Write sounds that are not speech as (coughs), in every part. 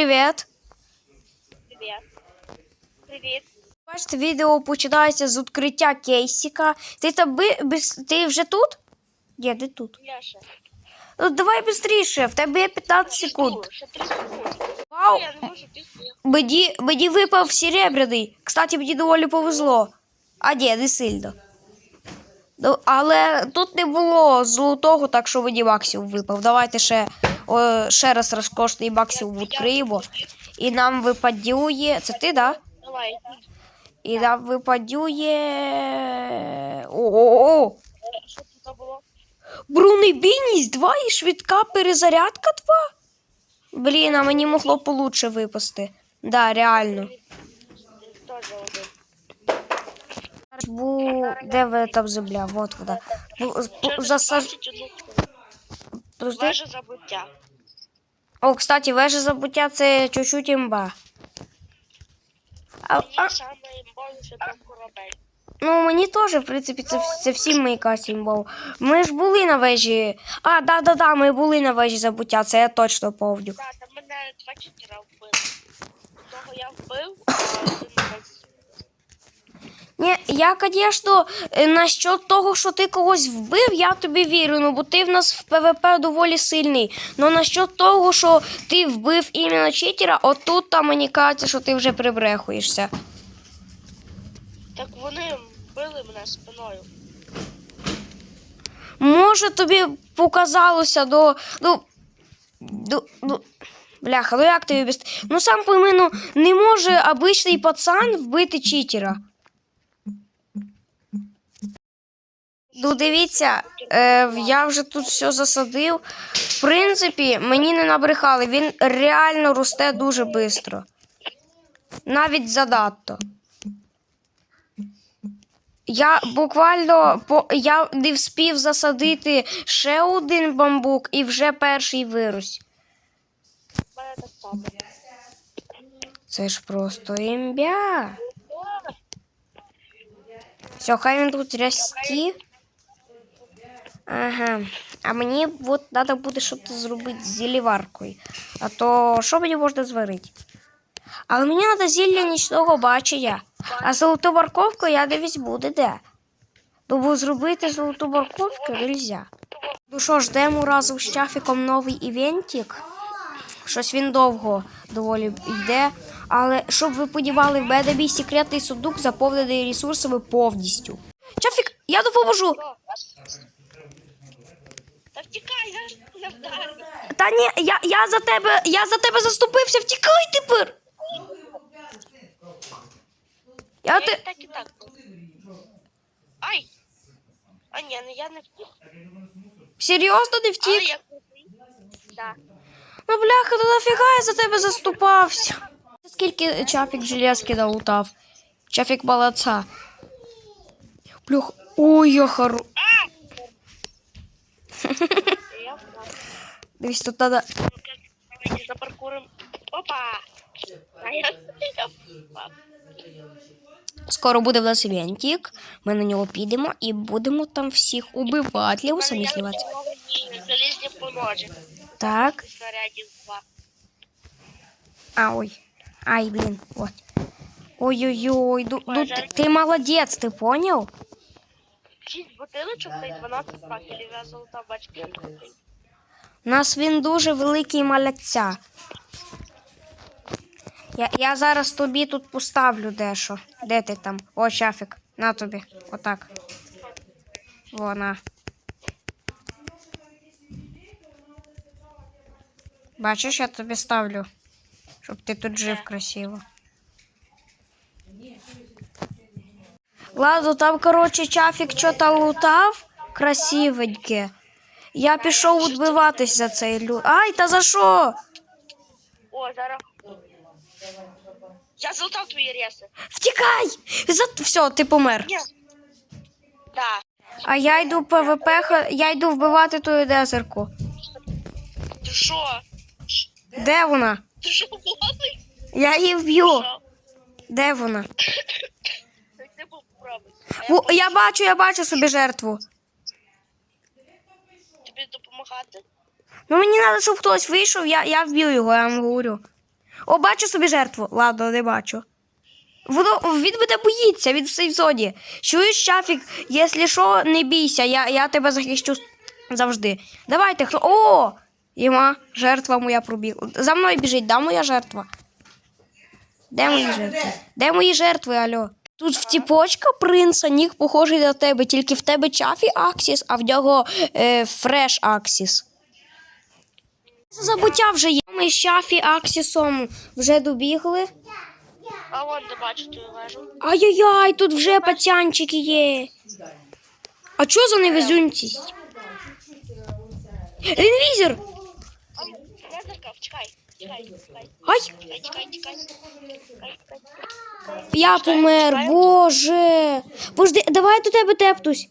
Привіт. Привіт. Привіт. Бачите, відео починається з відкриття кейсика. Ти там би, без, ти вже тут? Є, де тут? Яша. Ну давай швидше, в тебе є 15 секунд. Ще 3 секунди. Вау! Я не можу піти. Мені, мені випав серебряний. Кстати, мені доволі повезло. А ні, не сильно. Ну, але тут не було золотого, так що мені максимум випав. Давайте ще, о, ще раз розкошний максимум відкриємо. І нам випадює. Це ти, да? Давай. І нам випадює. О-о-о! Що тут було? Бронебійність 2 і швидка перезарядка 2? Блін, а мені могло получше випасти. Да, реально. Бу... Де ви там земля? Вот бу- Засаж... 21 Подожди. Вежа забуття. О, кстати, вежа забуття це чуть-чуть імба. А, а, саме імбовіше там корабель. ну, мені теж, в принципі, це, це всім мені кажуть імбов. Ми ж були на вежі. А, да-да-да, ми були на вежі забуття, це я точно повню. Так, там мене два чотири вбили. Одного я вбив, а один (laughs) без. Ні, я, звісно, насчет того, що ти когось вбив, я тобі вірю, ну бо ти в нас в ПВП доволі сильний. Ну насчет того, що ти вбив іменно читера, отут там мені кажеться, що ти вже прибрехуєшся. Так вони вбили мене спиною. Може, тобі показалося до. до, до, до... Бляха, ну як тобі без. Ну сам пойми, ну не може обичний пацан вбити читера. Ну, дивіться, е, я вже тут все засадив. В принципі, мені не набрехали, він реально росте дуже швидко. Навіть задатто. Я буквально по я не вспів засадити ще один бамбук і вже перший вирос. Це ж просто імбя. Все, хай він тут рості. Ага. А мені от треба буде щось зробити з зіліваркою. А то що мені можна зварити? Але мені треба зілля нічного бачення. А золоту морковку я не візьму, де де. Тому зробити золоту морковку нельзя. Ну що, ждемо разом з чафіком новий івентик. Щось він довго доволі йде. Але щоб ви подівали, в мене мій секретний сундук заповнений ресурсами повністю. Чафік, я допоможу. Та втікай, я вдарю. Та ні, я, я за тебе, я за тебе заступився, втікай тепер. Я Я ти. так і так. Ай! А ні, ну я не втік. Серйозно не Але втік? я крутий. Да. Ну бляха, то нафіга я за тебе заступався. Скільки чафік железки налутав? Чафік молодца. Блюх. Ой, я хоро. Впав. Дивись, тут надо. Давайте запаркурим. Опа! А я, я впав. Скоро буде в нас івентик. Ми на нього підемо і будемо там всіх убивати. Ліву самі сливати. Залізні поножі. Так. Снарядів два. А, ой. Ай, блин, вот. Ой-ой-ой, ну, ну ты, ты молодец, ты понял? Бутилочок та й 12 факелів. Я золота бачка. У нас він дуже великий малеця. Я, я зараз тобі тут поставлю дещо. Де ти там? О, чафік. На тобі. Отак. Вона. Бачиш, я тобі ставлю. Щоб ти тут жив красиво. Ладно, там, короче, чафік що-то лутав красивеньке. Я пішов відбиватись за цей лют. Ай, та за що? О, зараз. Я золотав твої реси. Втікай! За... Все, ти помер. Ні. Да. А я йду ПВП, я йду вбивати ту дезерку. Ти що? Де вона? Ти що голодний? Я її вб'ю. Де вона? (laughs) Во, я бачу, я бачу собі жертву. Тобі допомагати? Ну мені треба, щоб хтось вийшов, я, я вб'ю його, я вам говорю. О, бачу собі жертву. Ладно, не бачу. Воно, він мене боїться, він в сейфзоні. Чуєш, Шафік, якщо що, не бійся, я, я тебе захищу завжди. Давайте, хто. О! Іма, жертва моя пробігла. За мною біжить, да, моя жертва? Де мої жертви? Де мої жертви, алло? Тут втіпочка принца, нік похожий на тебе, тільки в тебе чафі Аксіс, а в нього е, фреш Аксіс. Забуття вже є. Ми з чафі Аксісом вже добігли. А де бачу твою вежу. Ай-яй-яй, тут вже пацянчики є. А що за невезунцість? Інвізір! Ай, чекай. Ай, я помер, боже. Пожди, давай до тебе тептусь.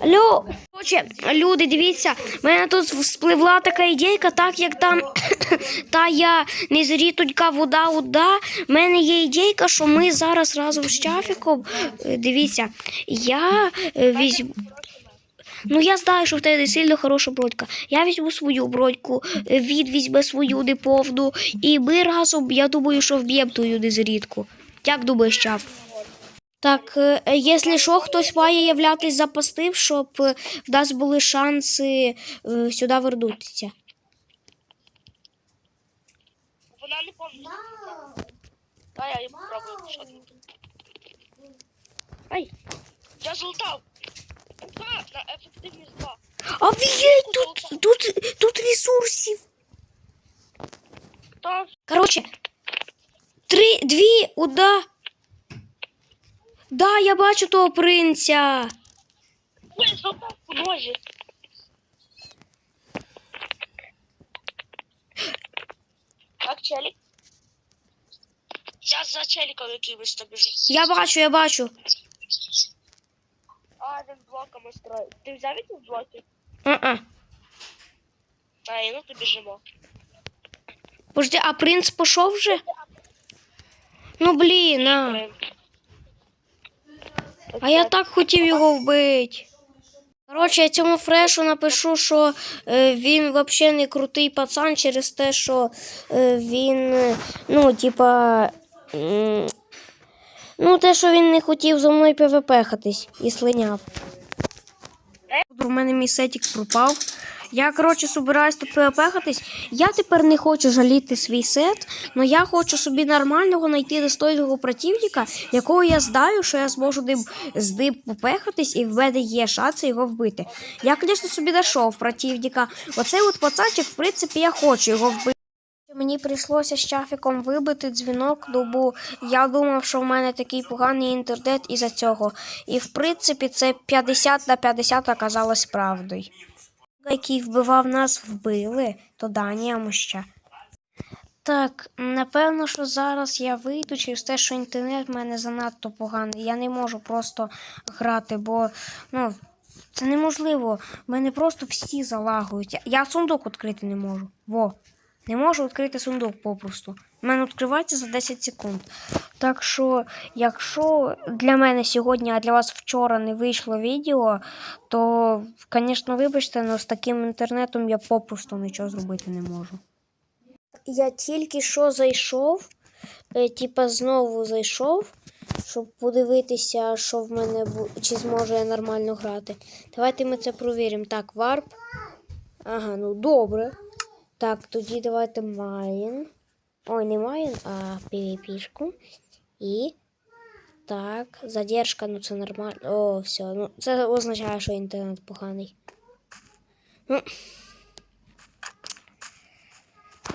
Алло, Короче, люди, дивіться, в мене тут спливла така ідейка, так як там (coughs) та я не зрітонька вода вода. В мене є ідейка, що ми зараз разом з Чафіком. е, Дивіться, я е, візьму. Ну я знаю, що в тебе сильно хороша бродька. Я візьму свою бродьку, е, від візьме свою неповну, і ми разом, я думаю, що вб'ємо тую незрідку. Як думаєш, Чав? Так, е, е, якщо що, хтось має являтись запастив, щоб в нас були шанси е, сюди вернутися. Вона не повністю. Дай я її попробую. Ай. Я золотав. На ефективність два. Офігеть, тут, тут, тут ресурсів. Короче, три, дві, уда. Да, я бачу того принця. ви золотав по ножі. Так, челік. Я за челіком якимось то біжу. Я бачу, я бачу. А, він блоками строїть. Ти взяв які блоки? А-а. А, і ну то біжимо. Подожди, а принц пішов вже? Ну блін, а. А я так хотів його вбити. Коротше, я цьому фрешу напишу, що е, він взагалі не крутий пацан через те, що е, він, е, ну, типа. Ну, те, що він не хотів зі мною ПВП-хатись і слиняв. У мене мій сетік пропав. Я, коротше, собираюсь тут ПВП-хатись. Я тепер не хочу жаліти свій сет, але я хочу собі нормального знайти достойного противника, якого я знаю, що я зможу ним, з ним попехатись, і в мене є шанси його вбити. Я, звісно, собі знайшов противника. Оцей от пацанчик, в принципі, я хочу його вбити. Мені прийшлося з чафіком вибити дзвінок, бо я думав, що в мене такий поганий інтернет із-за цього. І в принципі це 50 на 50 оказалось правдою. Який вбивав нас, вбили, то Данія моща. Так, напевно, що зараз я вийду через те, що інтернет в мене занадто поганий. Я не можу просто грати, бо ну, це неможливо. В мене просто всі залагують. Я сундук відкрити не можу. Во. Не можу відкрити сундук попросту. У мене відкривається за 10 секунд. Так що, якщо для мене сьогодні, а для вас вчора не вийшло відео, то, звісно, вибачте, але з таким інтернетом я попросту нічого зробити не можу. Я тільки що зайшов, е, типа знову зайшов, щоб подивитися, що в мене чи зможу я нормально грати. Давайте ми це провіримо. Так, варп. Ага, ну добре. Так, тоді давайте майн. Ой, не майн, а PvP-шку. І. Так, задержка, ну це нормально. О, все. Ну, це означає, що інтернет поганий. Ну.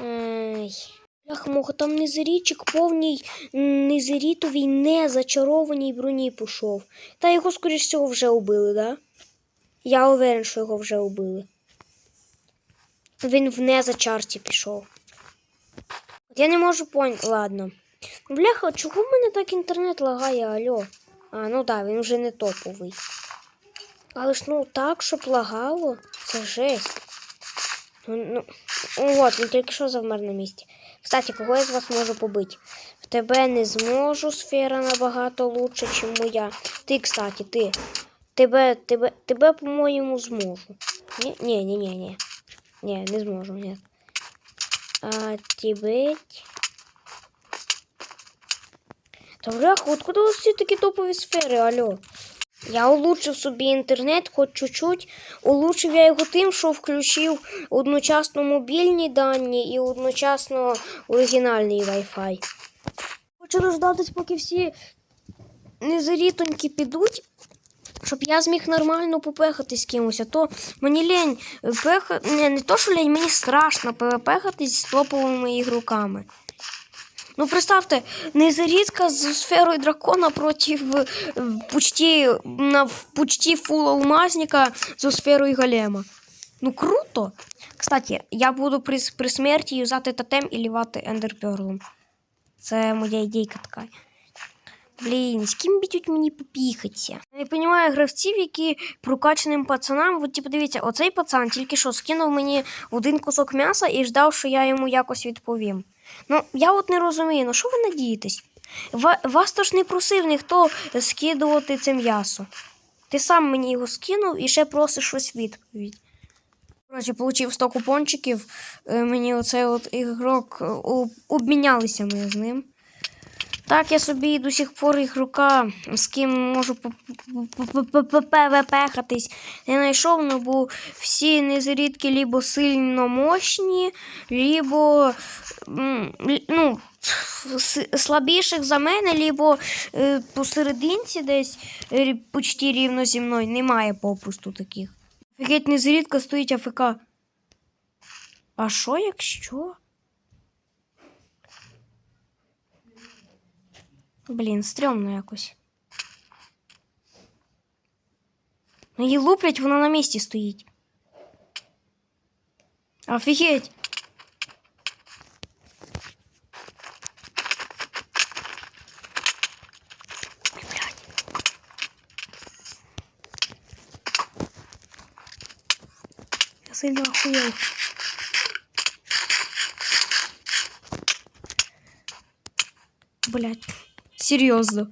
Ай. Бляха-муха, там незирічик повній незирітовій незачарованій броні пішов. Та його, скоріш всього, вже убили, да? Я уверен, що його вже убили. Він в незачарці пішов. От Я не можу поняти. Ладно. Бляха, чого в мене так інтернет лагає, алло? А, ну да, він вже не топовий. Але ж ну так, щоб лагало, це жесть. Ну, ну, ну, от, він тільки що завмер на місці. Кстати, кого я з вас можу побити? В тебе не зможу, сфера набагато лучше, ніж моя. Ти, кстати, ти. Тебе, тебе, тебе, по-моєму, зможу. Ні, ні, ні, ні, ні. Ні, не зможу, ні. Активить. Та бляха, откуда у вас всі такі топові сфери, алло? Я улучшив собі інтернет хоч чуть-чуть. Улучшив я його тим, що включив одночасно мобільні дані і одночасно оригінальний Wi-Fi. Хочу дождатись, поки всі незарітоньки підуть, щоб я зміг нормально попехатись з кимось. А то мені лень пеха... Не, не то, що лень, мені страшно перепехатись з топовими ігроками. Ну, представте, незарідка з сферою дракона проти почти, на почти фул алмазника зі сферою голема. Ну круто. Кстати, я буду при, при смерті юзати тотем і лівати ендерперлом. Це моя ідейка така. Блін, з ким бітють мені попіхатися? Я не розумію гравців, які прокачаним пацанам. От, типу, дивіться, оцей пацан тільки що скинув мені один кусок м'яса і ждав, що я йому якось відповім. Ну, я от не розумію, ну що ви надієтесь? Вас то ж не просив ніхто скидувати це м'ясо. Ти сам мені його скинув і ще просиш щось відповідь. Коротше, получив 100 купончиків. е, Мені оцей от ігрок е, обмінялися ми з ним. Так, я собі до сих пор ігрока, з ким можу пепехатись, не знайшов, ну бо всі незарідки лібо сильно мощні, лібо ну, слабіших за мене, лібо е, посерединці десь почти рівно зі мною. Немає попросту таких. Геть незарідка стоїть АФК. А що якщо? Блін, стрьомно якось. Ну, Її луплять, вона на місці стоїть. Офігеть. Ой, блядь. Я сильно охуел. Блядь. Серйозно.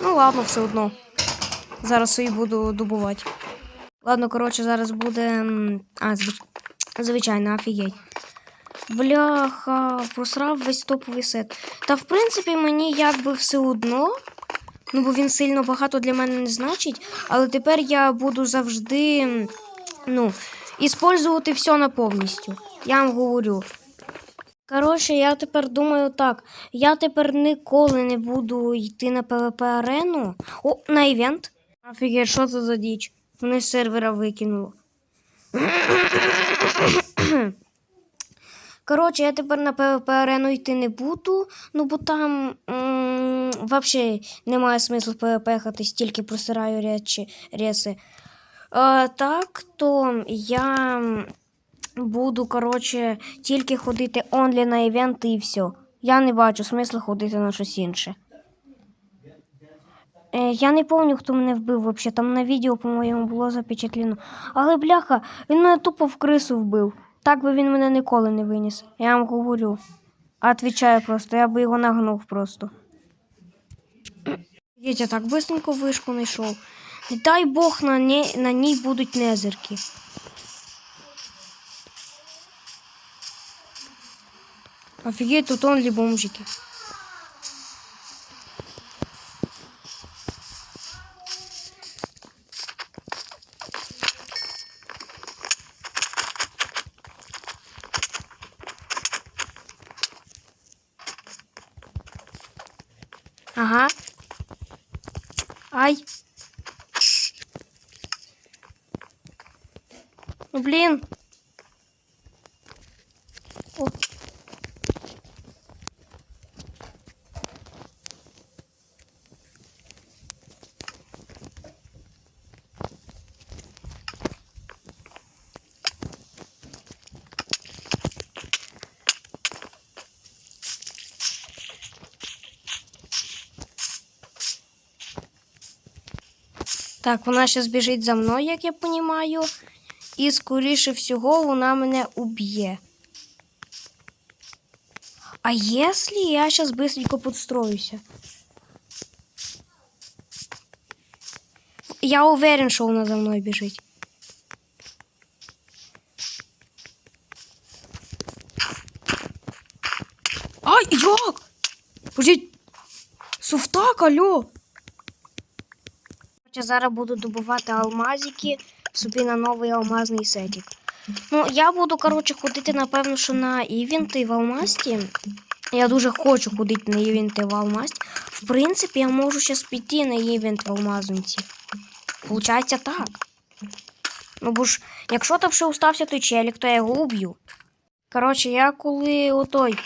Ну ладно, все одно. Зараз її буду добувати. Ладно, коротше, зараз буде. А, звич... звичайно, офігеть. Бляха, просрав весь топовий сет. Та в принципі мені якби все одно. Ну, бо він сильно багато для мене не значить. Але тепер я буду завжди. Ну, іспользувати все на повністю. Я вам говорю. Коротше, я тепер думаю так. Я тепер ніколи не буду йти на PvP арену. О, на івент. Офігеть, що це за діч? Мене з сервера викинуло. (coughs) Коротше, я тепер на PvP арену йти не буду, ну бо там взагалі немає смислу PvP-хатись, тільки просираю речі, реси. А, так, то я буду, коротше, тільки ходити онлі на івенти і все. Я не бачу смислу ходити на щось інше. Е, я не пам'ятаю, хто мене вбив взагалі. Там на відео, по-моєму, було запечатлено. Але бляха, він мене тупо в крису вбив. Так би він мене ніколи не виніс. Я вам говорю. Отвічаю просто, я би його нагнув просто. (coughs) Я так быстренько вишку знайшов. Дай Бог на, ній, на ній будуть незерки. Офігеть, тут онлі бомжики. Ага. Ай. Ну, блин. Так, вона зараз біжить за мною, як я розумію. І, скоріше всього, вона мене уб'є. А якщо я зараз швидко підстроюся? Я уверен, що вона за мною біжить. Ай, як? Подождите, суфтак, алло! Короче, зараз буду добувати алмазики собі на новий алмазний сетик. Ну, я буду, коротше, ходити, напевно, що на івенти в Алмасті. Я дуже хочу ходити на івенти в Алмасті. В принципі, я можу зараз піти на івент в Алмазниці. Получається так. Ну, бо ж, якщо там ще устався той челік, то я його уб'ю. Коротше, я коли отой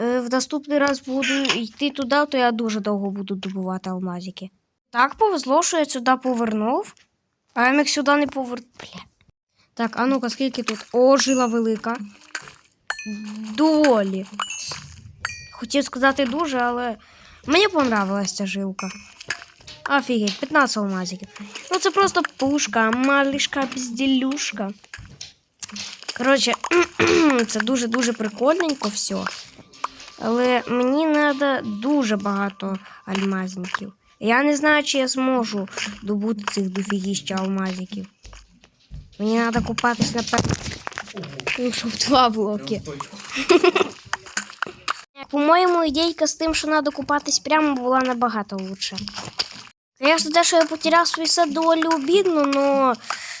е, в наступний раз буду йти туди, то я дуже довго буду добувати алмазики. Так повезло, що я сюди повернув, а я міг сюди не повер... Так, а ну-ка, скільки тут? О, жила велика. Доволі. Хотів сказати дуже, але мені понравилась ця жилка. Офігеть, 15 алмазиків. Ну це просто пушка, малишка, безділюшка. Коротше, (clears throat) це дуже-дуже прикольненько все. Але мені треба дуже багато алмазників. Я не знаю, чи я зможу добути цих дофігіща алмазиків. Мені треба купатись на пер... Ну, щоб два блоки. (laughs) По-моєму, ідейка з тим, що треба купатись прямо, була набагато лучше. Звісно, те, що я потеряв свій сад доволі обідно, но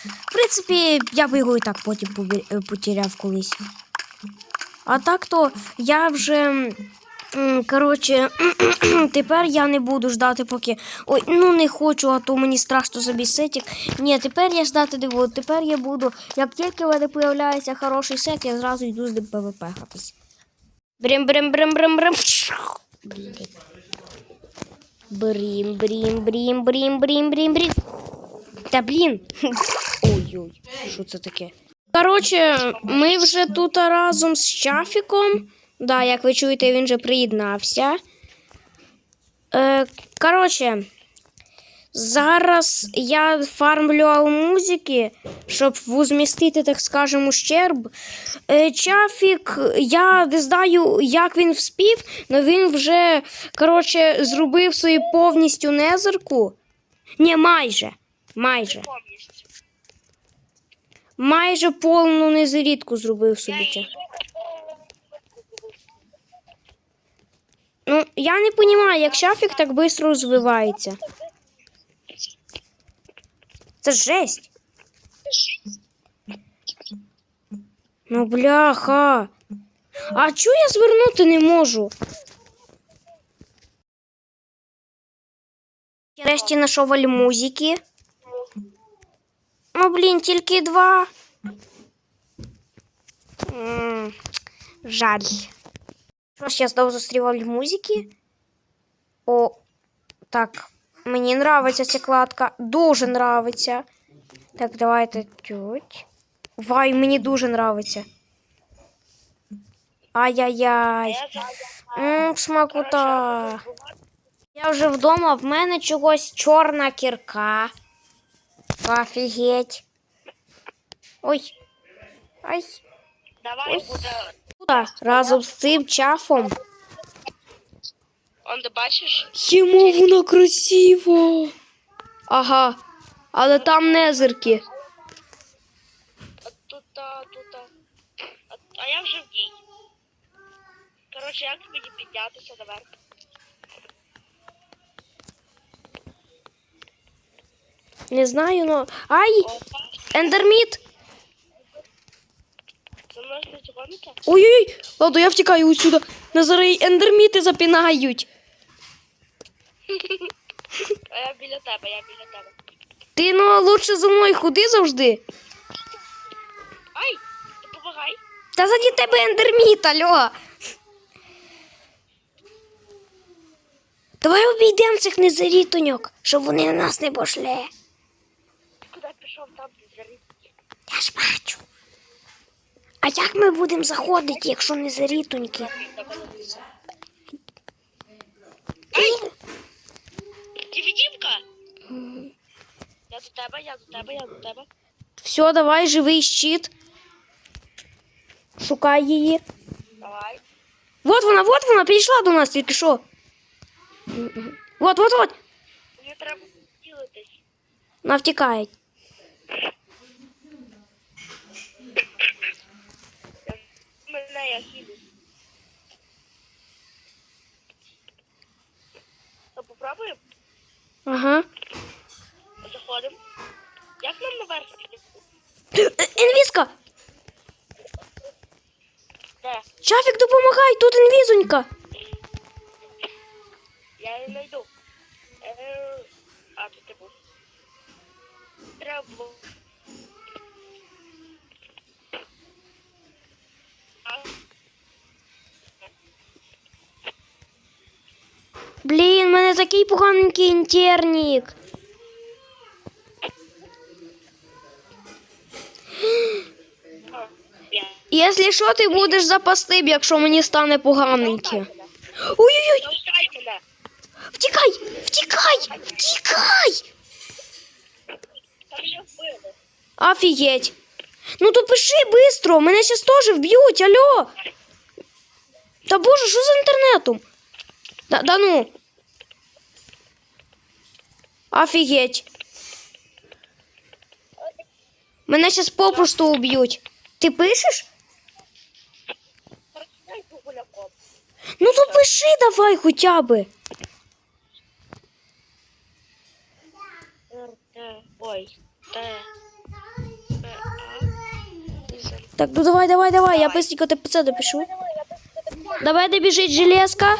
в принципі, я би його і так потім е, потеряв колись. А так то я вже. Коротше, (clears throat) тепер я не буду ждати, поки. Ой, ну не хочу, а то мені страшно собі сетик. Ні, тепер я ждати не буду. Тепер я буду. Як тільки в мене появляється хороший сет, я зразу йду з ним ПВП хатись. Брим брим брим брим брим Брім, брім, брім, брім, брім, брім, брім. Та блін. (laughs) Ой-ой, що це таке? Коротше, ми вже тут разом з Чафіком. Да, як ви чуєте, він вже приєднався. Е, коротше, зараз я фармлю алмузики, щоб возмістити, так скажемо, ущерб. Е, Чафік, я не знаю, як він вспів, але він вже, коротше, зробив свою повністю незерку. Ні, майже. Майже. Майже повну незарідку зробив собі. це. її Ну, я не розумію, як шафік так швидко розвивається. Це жесть. Ну, бляха. А чого я звернути не можу? Нарешті знайшов альмузики. Ну, блін, тільки два. М, Жаль. Що ж, я знову зустрів альмузики. О, так. Мені нравиться ця кладка. Дуже нравиться. Так, давайте чуть. Вай, мені дуже нравиться. Ай-яй-яй. я зараз. Я вже вдома, в мене чогось чорна кірка. Офігеть. Ой. Ай. Давай Ой. буде. Разом з цим чафом. Он бачиш? Йому воно красиво. Ага. Але там незерки. От тут, а, тут. а. А, а я вже в дій. Коротше, як мені піднятися наверх? Не знаю, но. Ай! Ендерміт! Ой-ой! Ладно, я втікаю отсюда. На зараз ендерміти запінають. А я біля тебе, я біля тебе. Ти ну лучше за мною ходи завжди. Ай, допомагай. Та заді тебе ендерміт, алло. Давай обійдемо цих незарітоньок, щоб вони на нас не пошли. Куди пішов там, зарі? Я ж бачу. А як ми будемо заходити, якщо не зарітоньки? Дівдівка! Я до тебе, я до тебе, я до тебе. Все, давай, живий щит. Шукай її. Давай. Вот вона, вот вона, підійшла до нас тільки що. Вот, вот, вот. Мені треба ділитись. Вона втікає. Одна я хіду. Ну, попробуємо? Ага. Заходимо. Як нам наверх Інвізка! Е, Де? Чафік, допомагай, тут інвізонька. Я її знайду. Е, а, тут ти був. Треба. Блін, в мене такий поганенький інтернік. Якщо що, ти будеш запастим, якщо мені стане поганеньке. Ой-ой-ой, втікай, втікай, втікай! Офігеть. Ну то пиши бистро, мене зараз теж вб'ють, алло. Та боже, що з інтернетом? Да, да ну. Офігеть. Мене зараз попросту уб'ють. Ти пишеш? Прочитай гугуляком. Ну то пиши давай хоча би. Р, Т, ой, Т, П, А. І за- Так, ну давай, давай, давай, я быстренько ТПЦ допишу. Давай добіжить железка.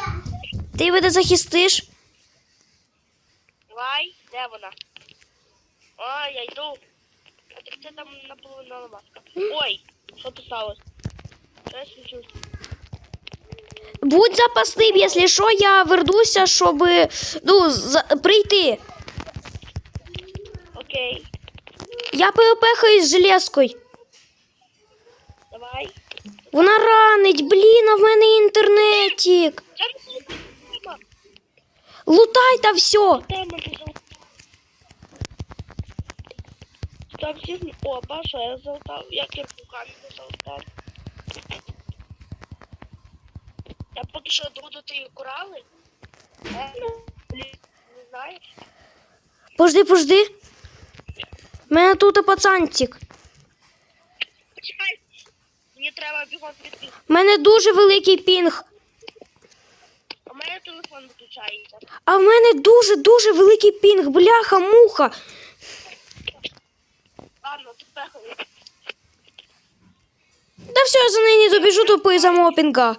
Ти мене захистиш. Давай, де вона? А, я йду. А так це там наполовину ламаска. Ой, що тут сталося? Що я случилось? Будь запасним, якщо що, я вернуся, щоб ну, за, прийти. Окей, Я перепехаюсь з железкою. давай. Вона ранить, блін, а в мене інтернетик. Лутай та все. Там всі... О, Паша, я золотав. Як я руками не золотав. Я поки що буду ти курали. Е, Не знаєш? Пожди, пожди. У мене тут пацанчик. Почекай. Мені треба бігом піти. У мене дуже великий пінг. Мене телефон виключається. А в мене дуже-дуже великий пінг. Бляха, муха. Ладно, ти пехали. Та все, я за нині добіжу, тупий за мого пінга.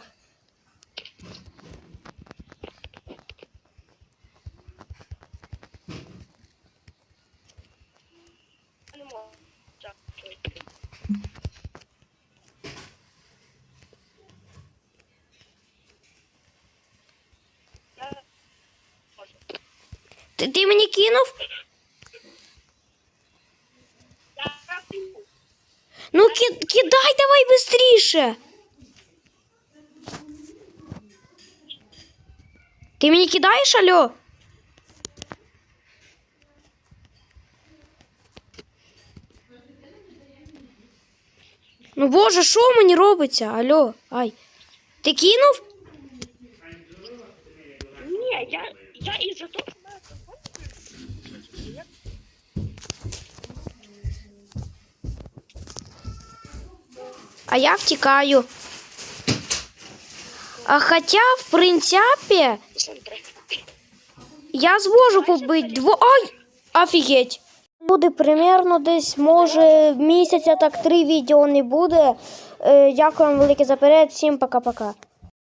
Не можу. Так, ой. Я можу. Ти, ти мені кинув? Ну ки, кидай давай быстріше. Ти мені кидаєш, алло? Ну боже, що мені робиться? Алло, ай. Ти кинув? Ні, я, я із-за того, А я втікаю. А хоча, в принципі, я зможу побити дво. Ай! Офігеть. Буде примерно десь, може, місяця так три відео не буде. Е, Дякую вам велике за перегляд. Всім пока-пока.